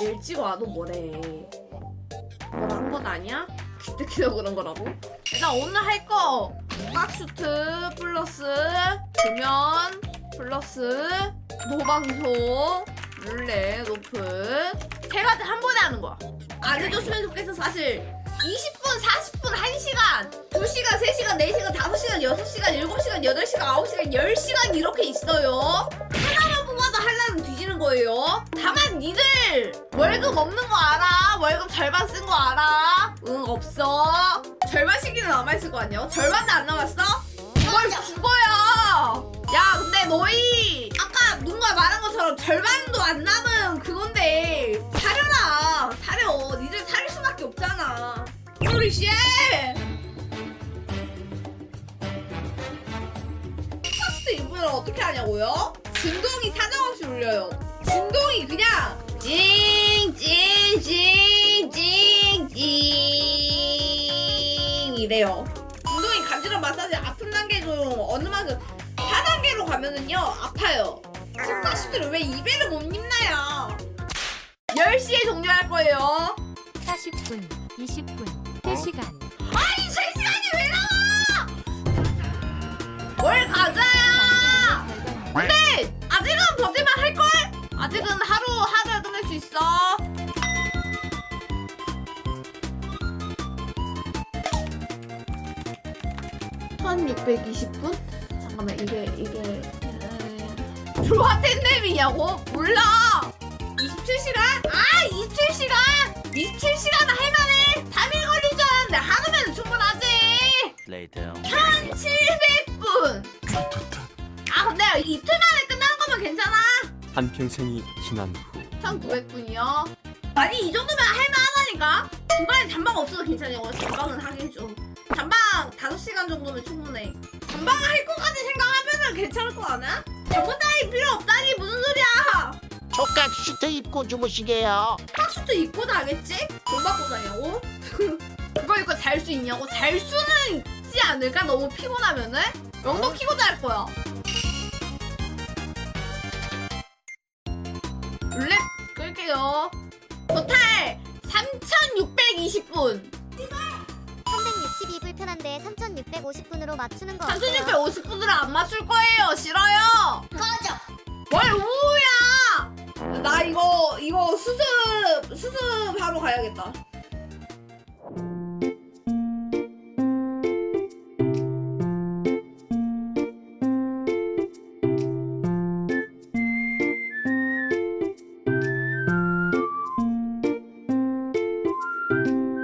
일찍 와도 뭐래. 뭐라 한건 아니야? 기특해서 그런 거라고? 일단 오늘 할거 빡슈트 플러스 조면 플러스 노방송 룰렛 오픈 세 가지 한 번에 하는 거야. 안 해줬으면 좋겠어 사실. 20분, 40분, 1시간, 2시간, 3시간, 4시간, 5시간, 6시간, 7시간, 8시간, 9시간, 10시간 이렇게 있어요. 하나만 뽑아도 하나는 뒤지는 거예요. 다만 니들 월급 없는 거 알아. 월급 절반 쓴 거 알아. 응, 없어. 절반 시기는 남아있을 거 아니야? 절반도 안 남았어? 뭘 죽어요. 야, 근데 너희 아까 누군가 말한 것처럼 절반도 안 남은 그건데 사려라. 사려. 니들 사릴 수밖에 없잖아. 우리 씨. 파스트 이분을 어떻게 하냐고요? 진동이 사정없이 울려요. 진동이 그냥 찡찡찡찡찡 이래요. 진동이 간지럼 마사지 아픈 단계 중 어느 만큼 4단계로 가면은요 아파요. 신파스트를 왜 2배를 못 입나요? 10시에 종료할 거예요. 40분, 20분, 3시간. (1620분) 잠깐만 이게 이게 들어와 텐데미냐고? 몰라! 27시간? 아 27시간! 27시간 할만해! 3일 걸릴 줄 알았는데 하루면 충분하지! later. 1700분! 아 근데 이틀 만에 끝나는 거면 괜찮아? 한평생이 지난 후. 1900분이요? 아니 이 정도면 할만하다니까? 중간에 잠방 없어도 괜찮냐고 잠방은 하긴 좀. 잠방 5시간 정도면 충분해 잠방 할 것까지 생각하면은 괜찮을 거 아니야? 잠번 따위 필요 없다니 무슨 소리야 조각 슈트 입고 주무시게요. 박수도 입고 자겠지? 돈 받고 자냐고? 그거 입고 잘 수 있냐고? 잘 수는 있지 않을까? 너무 피곤하면은? 영도 키고 잘 거야 룰렛 끌게요 토탈 3620분 362 불편 한데 3650분으로 맞추는 거 어때요? 3650분으로 안 맞출 거예요 싫어요 꺼져! 뭘 우야 나 이거 이거 수습 수습하러 가야겠다